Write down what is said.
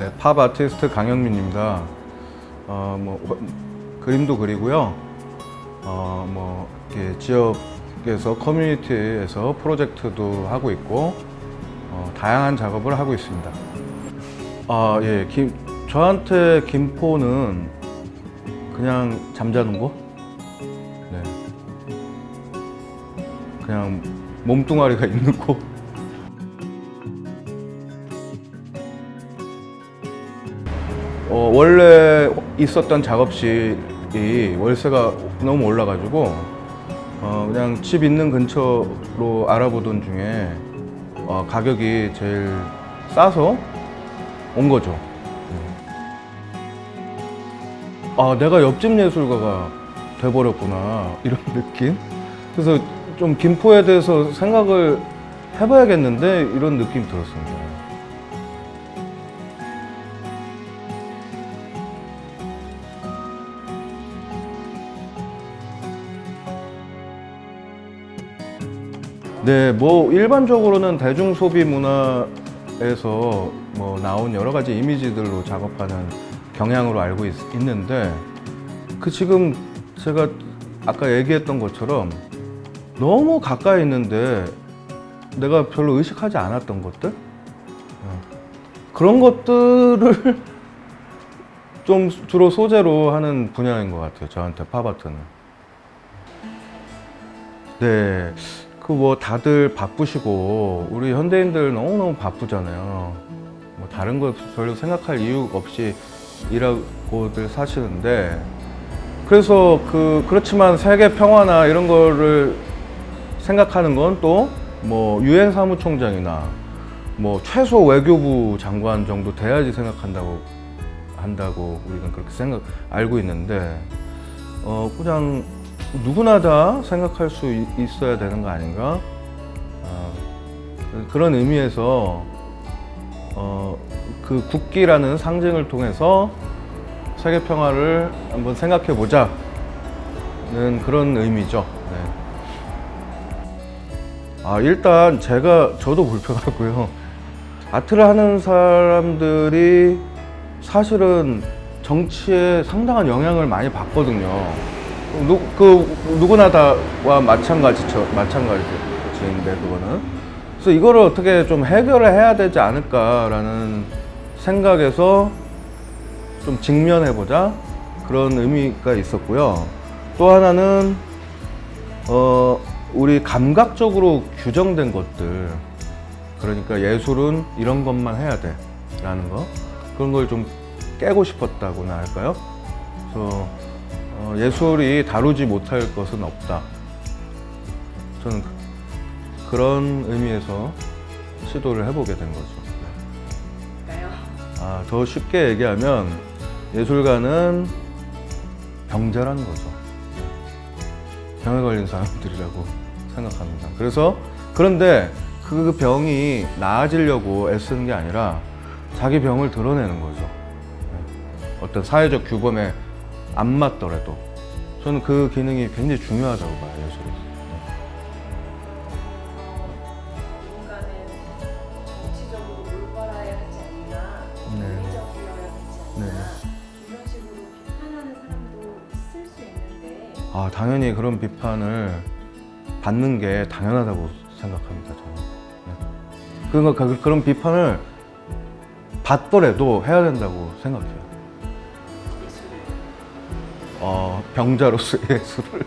네, 팝 아티스트 강현민입니다. 어, 뭐 화- 그림도 그리고요. 어, 뭐 이렇게 지역에서 커뮤니티에서 프로젝트도 하고 있고 어, 다양한 작업을 하고 있습니다. 아, 예. 김, 저한테 김포는 그냥 잠자는 곳? 네. 그냥 몸뚱아리가 있는 곳? 어, 원래 있었던 작업실이 월세가 너무 올라가지고 어, 그냥 집 있는 근처로 알아보던 중에 어, 가격이 제일 싸서 온 거죠. 아, 내가 옆집 예술가가 돼버렸구나 이런 느낌. 그래서 좀 김포에 대해서 생각을 해봐야겠는데 이런 느낌 들었습니다. 네, 뭐 일반적으로는 대중 소비 문화에서 뭐 나온 여러 가지 이미지들로 작업하는 경향으로 알고 있, 는데 그 지금 제가 아까 얘기했던 것처럼 너무 가까이 있는데 내가 별로 의식하지 않았던 것들 어, 그런 것들을 좀 주로 소재로 하는 분야인 것 같아요. 저한테 팝아트는. 네. 그 뭐 다들 바쁘시고 우리 현대인들 너무너무 바쁘잖아요. 뭐 다른 거 별로 생각할 이유 없이 일하고들 사시는데 그래서 그 그렇지만 세계 평화나 이런 거를 생각하는 건 또 뭐 유엔 사무총장이나 뭐 최소 외교부 장관 정도 돼야지 생각한다고 한다고 우리는 그렇게 생각 알고 있는데 어 그냥 누구나 다 생각할 수 이- 있어야 되는 거 아닌가? 어, 그런 의미에서 어, 그 국기라는 상징을 통해서 세계 평화를 한번 생각해 보자는 그런 의미죠. 네. 아 일단 제가 저도 불편하고요. 아트를 하는 사람들이 사실은 정치에 상당한 영향을 많이 받거든요. 누, 그 누구나 다와 마찬가지죠. 마찬가지인데 그거는. 그래서 이거를 어떻게 좀 해결을 해야 되지 않을까라는 생각에서 좀 직면해 보자 그런 의미가 있었고요. 또 하나는 어 우리 감각적으로 규정된 것들 그러니까 예술은 이런 것만 해야 돼 라는 거 그런 걸 좀 깨고 싶었다고나 할까요? 그래서 어, 예술이 다루지 못할 것은 없다. 저는 그- 그런 의미에서 시도를 해보게 된 거죠. 아, 더 쉽게 얘기하면 예술가는 병자라는 거죠. 병에 걸린 사람들이라고 생각합니다. 그래서 그런데 그 병이 나아지려고 애쓰는 게 아니라 자기 병을 드러내는 거죠. 네. 어떤 사회적 규범에 안 맞더라도 저는 그 기능이 굉장히 중요하다고 봐요, 예술이. 누군가는 정치적으로 올바라야 하지 않나, 네. 논리적이어야 하지 않나, 네. 이런 식으로 비판하는 사람도 있을 수 있는데 아, 당연히 그런 비판을 받는 게 당연하다고 생각합니다, 저는. 네. 그거, 그- 그런 비판을 받더라도 해야 된다고 생각해요. 어, 병자로서 예술을.